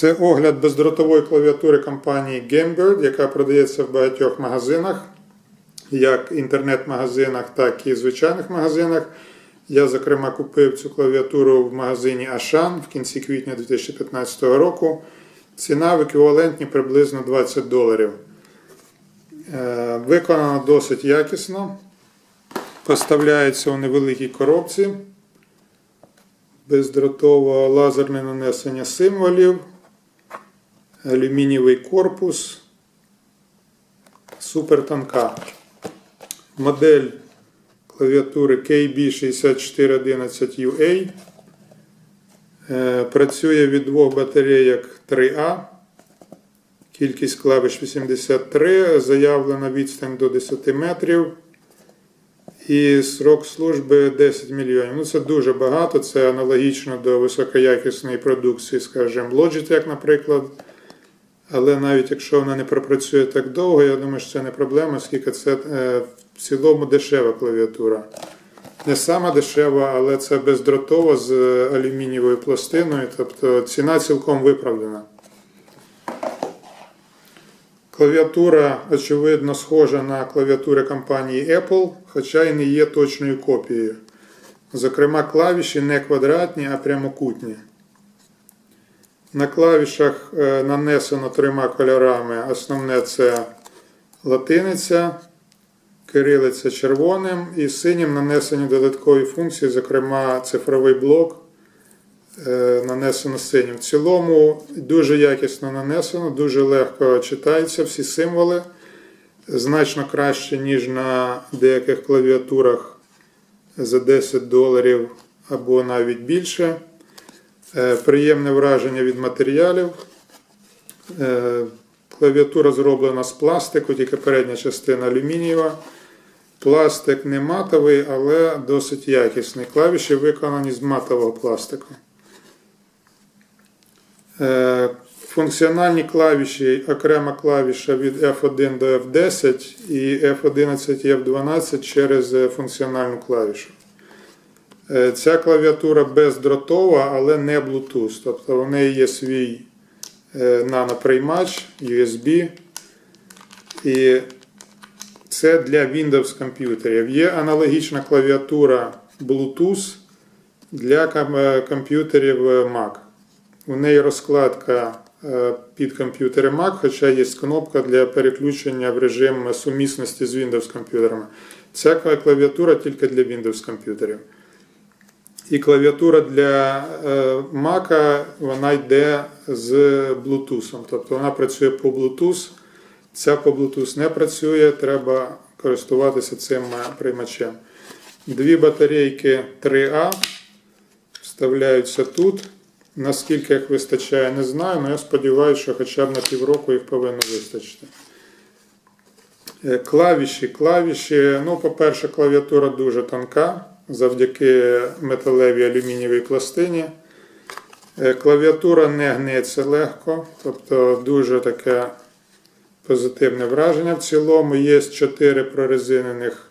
Це огляд бездротової клавіатури компанії Gamebird, яка продається в багатьох магазинах, як інтернет-магазинах, так і звичайних магазинах. Я, зокрема, купив цю клавіатуру в магазині Ашан в кінці квітня 2015 року. Ціна в еквіваленті приблизно 20 доларів. Е, Виконано досить якісно. Поставляється у невеликій коробці. Бездротове лазерне нанесення символів, алюмінієвий корпус, супертонка. Модель клавіатури KB6411UA. Е, Працює від двох батарейок 3А. Кількість клавиш 83, заявлена відстань до 10 метрів. І срок служби 10 мільйонів. Ну, це дуже багато. Це аналогічно до високоякісної продукції, скажімо, Logitech, наприклад. Але навіть якщо вона не пропрацює так довго, я думаю, що це не проблема, оскільки це е, в цілому дешева клавіатура. Не сама дешева, але це бездротова з алюмінієвою пластиною, тобто ціна цілком виправдана. Клавіатура, очевидно, схожа на клавіатури компанії Apple, хоча й не є точною копією. Зокрема, клавіші не квадратні, а прямокутні. На клавішах е, нанесено трьома кольорами. Основне це латиниця, кирилиця червоним і синім нанесені додаткові функції, зокрема цифровий блок е, нанесено синім. В цілому дуже якісно нанесено, дуже легко читаються всі символи, значно краще, ніж на деяких клавіатурах за 10 доларів або навіть більше. Е, Приємне враження від матеріалів. Е, Клавіатура зроблена з пластику, тільки передня частина алюмінієва. Пластик не матовий, але досить якісний. Клавіші виконані з матового пластику. Е, Функціональні клавіші, окрема клавіша від F1 до F10 і F11 і F12 через функціональну клавішу. Е, Ця клавіатура бездротова, але не Bluetooth. Тобто в неї є свій е, наноприймач USB. І це для Windows комп'ютерів. Є аналогічна клавіатура Bluetooth для е, комп'ютерів Mac. У неї розкладка під комп'ютери Mac, хоча є кнопка для переключення в режим сумісності з Windows комп'ютерами. Ця клавіатура тільки для Windows комп'ютерів. І клавіатура для е, Mac вона йде з Bluetooth. Тобто вона працює по Bluetooth. Ця по Bluetooth не працює, треба користуватися цим е, приймачем. Дві батарейки 3А вставляються тут. Наскільки їх вистачає, не знаю, але я сподіваюся, що хоча б на півроку їх повинно вистачити. Е, Клавіші. Клавіші, ну, по-перше, клавіатура дуже тонка завдяки металевій алюмінієвій пластині. Е, Клавіатура не гнеться легко, тобто дуже таке позитивне враження. В цілому є 4 прорезинених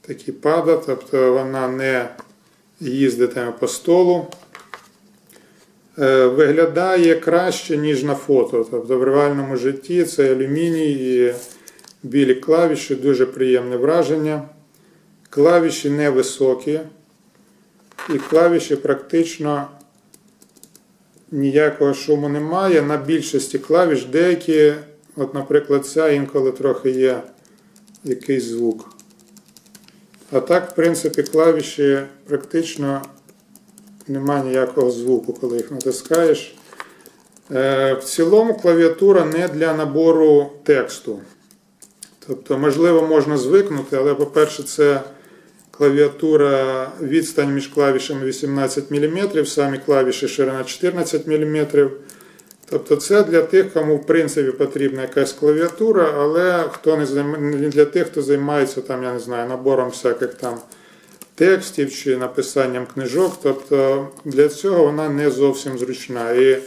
такі пада, тобто вона не їздитиме по столу. Е, Виглядає краще, ніж на фото. Тобто в реальному житті це алюміній і білі клавіші, дуже приємне враження. Клавіші невисокі, і клавіші практично ніякого шуму немає. На більшості клавіш деякі, от, наприклад, ця інколи трохи є якийсь звук. А так, в принципі, клавіші практично немає ніякого звуку, коли їх натискаєш. Е, В цілому клавіатура не для набору тексту. Тобто, можливо, можна звикнути, але, по-перше, це клавіатура відстань між клавішами 18 мм, самі клавіші ширина 14 мм. Тобто це для тих, кому в принципі потрібна якась клавіатура, але хто не займ... для тих, хто займається там, я не знаю, набором всяких там текстів чи написанням книжок. Тобто для цього вона не зовсім зручна. І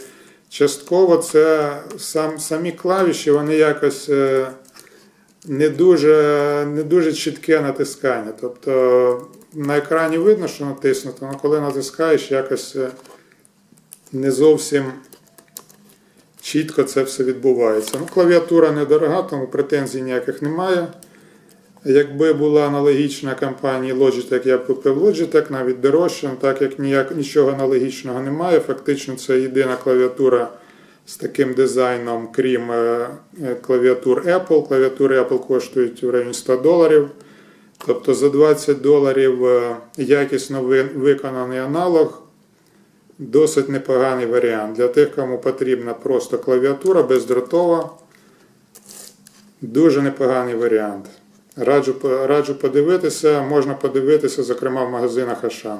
частково це сам, самі клавіші, вони якось е, не дуже, не дуже чітке натискання. Тобто на екрані видно, що натиснуто, але коли натискаєш, якось е, не зовсім чітко це все відбувається. Ну, клавіатура недорога, тому претензій ніяких немає. Якби була аналогічна компанії Logitech, я б купив Logitech, навіть дорожче, так як ніяк, нічого аналогічного немає. Фактично, це єдина клавіатура з таким дизайном, крім е, е, клавіатур Apple. Клавіатури Apple коштують в районі 100 доларів. Тобто за 20 доларів е, якісно виконаний аналог. Досить непоганий варіант. Для тих, кому потрібна просто клавіатура бездротова. Дуже непоганий варіант. Раджу, раджу подивитися, можна подивитися, зокрема в магазинах Ашан.